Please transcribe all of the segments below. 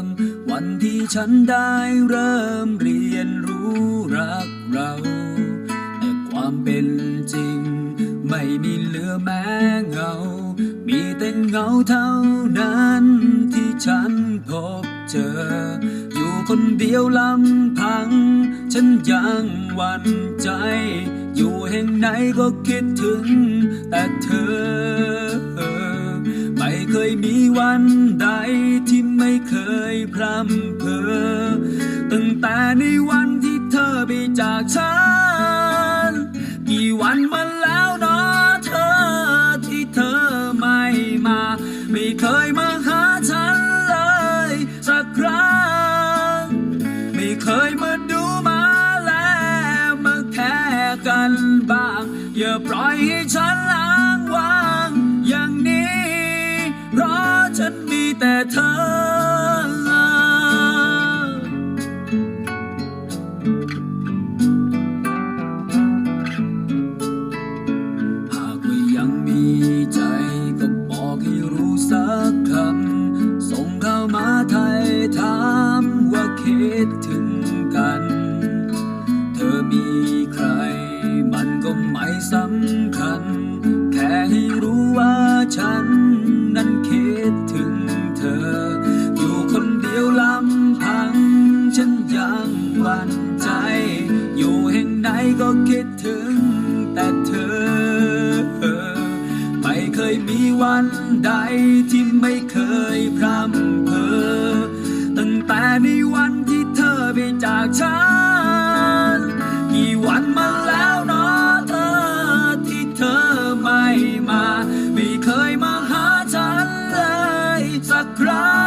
ม วันที่ฉันได้เริ่มเรียนรู้รักเราแต่ความเป็นจริง ไม่มีเหลือแม้เงา มีแต่เงาเท่านั้นที่ฉันพบเจอ อยู่คนเดียวลำพัง ฉันยังหวั่นใจ อยู่แห่งไหนก็คิดถึงแต่เธอ ยมีวันใดที่ไม่เคยพร่ำเพอ ตั้งแต่ในวันที่เธอไปจากฉัน กี่วันมาแล้วเนาะเธอที่เธอไม่มา ไม่เคยมาหาฉันเลยสักครั้ง ไม่เคยมาดูมาแลมาแค่กันบ้าง อย่าปล่อยให้ฉันล เธอ หากว่ายังมีใจก็บอกให้รู้สักคำ ส่งเข้ามาไทยถามว่าคิดถึงกัน เธอมีใครมันก็ไม่สำคัญ แค่ให้รู้ว่าฉันนั้น คิดถึงแต่เธอ ไม่เคยมีวันใดที่ไม่เคยพร่ำเพอตั้งแต่ในวันที่เธอไปจากฉัน กี่วันมาแล้วเนาะเธอที่เธอไม่มา ไม่เคยมาหาฉันเลยสักครั้ง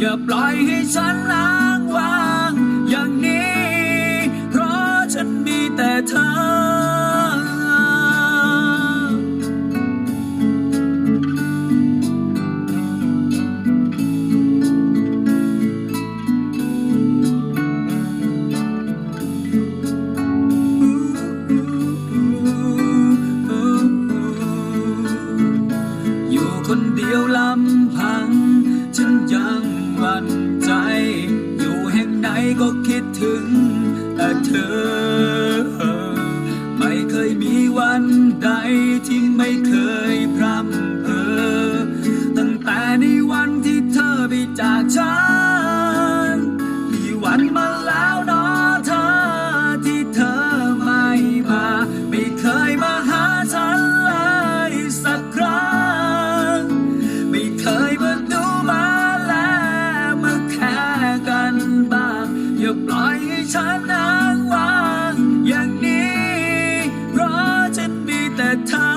อย่าปล่อยให้ฉันล้างวาง อย่างนี้ เพราะฉันมีแต่เธอ อยู่คนเดียวลำ วันใจ อยู่แห่งไหนก็คิดถึง แต่เธอ ไม่เคยมีวันใดที่ไม่เคย นอ้